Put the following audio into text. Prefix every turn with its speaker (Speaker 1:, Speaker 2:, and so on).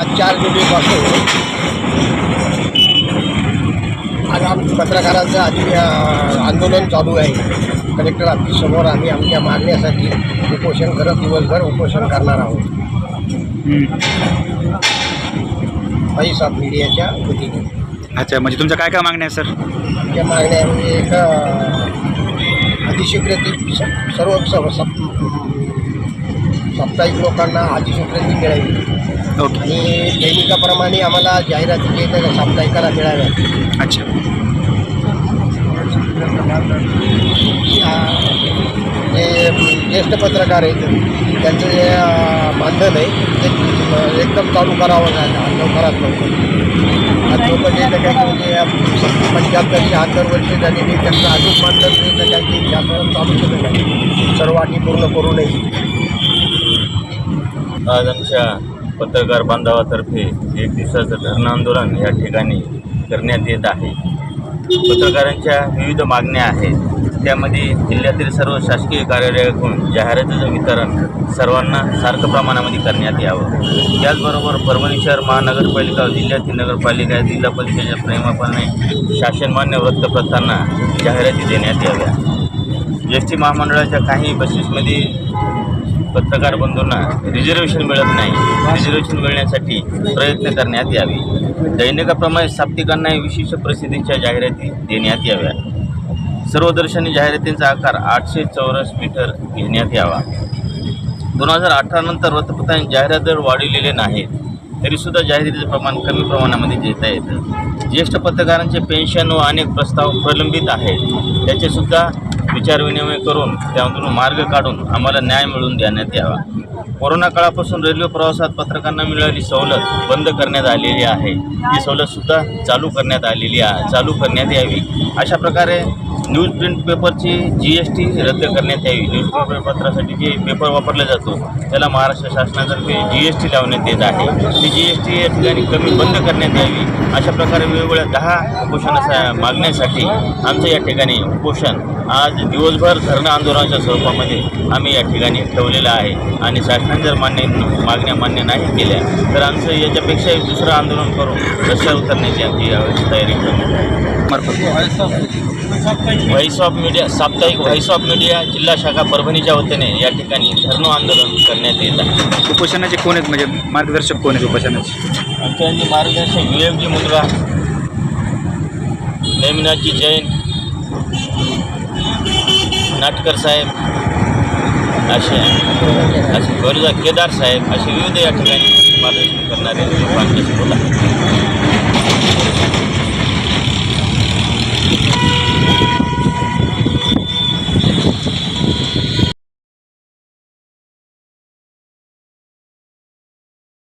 Speaker 1: आज चार जुलैपासून आज आम पत्रकारांचं आधी आंदोलन चालू आहे. कलेक्टर ऑफिससमोर आम्ही आमच्या मागण्यासाठी उपोषण करत दिवसभर उपोषण करणार आहोत. व्हॉइस ऑफ मीडियाच्या वतीने.
Speaker 2: अच्छा म्हणजे तुमच्या काय काय मागण्या आहे सर?
Speaker 1: आमच्या मागण्या म्हणजे एक अधिस्वीकृती सर्व साप्ताहिक लोकांना अधिस्वीकृती मिळावी आणि दैनिकाप्रमाणे आम्हाला जाहिराती जे त्या साप्ताहिकाला मिळाव्या
Speaker 2: अच्छा.
Speaker 1: जे ज्येष्ठ पत्रकार आहेत त्यांचं जे अं, मानधन आहे ते अं, एकदम चालू करावं लागेल लवकरात लवकर आज लोक जे काही म्हणजे पंच्याहत्तर शहात्तर वर्ष झालेली त्यांचं अजून मानधन जे तर काही शासन चालू केलं नाही सर्व अटी पूर्ण करू नये.
Speaker 3: आज आमच्या पत्रकार बांधवातर्फे एक दिवसाचं धरणं आंदोलन या ठिकाणी करण्यात येत आहे. पत्रकारांच्या विविध मागण्या आहेत. त्यामध्ये जिल्ह्यातील सर्व शासकीय कार्यालयाकडून जाहिरातीचं वितरण सर्वांना सारखं प्रमाणामध्ये करण्यात यावं. त्याचबरोबर परभणी शहर महानगरपालिका जिल्ह्यातील नगरपालिका जिल्हा परिषदेच्या प्रेमापाने शासनमान्य वृत्तपत्रांना जाहिराती देण्यात याव्या. एस टी महामंडळाच्या काही बसेसमध्ये पत्रकार बंधूंना रिझर्वेशन मिळत नाही. रिझर्वेशन मिळण्यासाठी प्रयत्न करण्यात यावे. दैनिकाप्रमाणे साप्तिकांनाही विशिष्ट प्रसिद्धीच्या जाहिराती देण्यात याव्या. सर्वदर्शनी जाहिरातींचा आकार आठशे चौरस मीटर घेण्यात यावा. दोन हजार अठरा नंतर वृत्तपत्रांनी जाहिरात दर वाढविलेले नाहीत तरीसुद्धा जाहिरातीचं प्रमाण कमी प्रमाणामध्ये देता येतं. ज्येष्ठ पत्रकारांचे पेन्शन व अनेक प्रस्ताव प्रलंबित आहेत. त्याचेसुद्धा विचारविनिमय करून त्यामधून मार्ग काढून आम्हाला न्याय मिळवून देण्यात यावा. कोरोना काळापासून रेल्वे प्रवासात पत्रकारांना मिळालेली सवलत बंद करण्यात आलेली आहे. ही सवलतसुद्धा चालू करण्यात आलेली आहे चालू करण्यात यावी. अशा प्रकारे न्यूज प्रिंट पेपरची जी एस टी रद्द करण्यात यावी. न्यूज पेपर पत्रासाठी जे पेपर वापरला जातो त्याला महाराष्ट्र शासनातर्फे जी एस टी लावण्यात येत आहे. ती जी एस टी या ठिकाणी कमी बंद करण्यात यावी. अशा प्रकारे वेगवेगळ्या दहा उपोषणाचा मागण्यासाठी आमचं या ठिकाणी उपोषण. आज दिवसभर धरणं आंदोलनाच्या स्वरूपामध्ये आम्ही या ठिकाणी ठेवलेलं आहे. आणि शासनाने जर मान्य मागण्या मान्य नाही केल्या तर आमचं याच्यापेक्षा दुसरं आंदोलन करून रस्त्यावर उतरण्याची आमची यावेळी तयारी करतो
Speaker 2: मार्फत.
Speaker 3: व्हॉइस ऑफ मीडिया साप्ताहिक व्हॉइस ऑफ मीडिया जिल्हा शाखा परभणीच्या वतीने या ठिकाणी धरणं आंदोलन करण्यात येत आहे.
Speaker 2: उपोषणाचे कोण आहेत? म्हणजे मार्गदर्शक कोण आहेत उपोषणाचे?
Speaker 3: जे मार्गदर्शक विवेकजी मुलगा नेमिनाथजी जैन नाटकर साहेब असे असे गरजा केदार साहेब असे विविध या ठिकाणी मार्गदर्शन करणारे लोक आमच्याशी बोला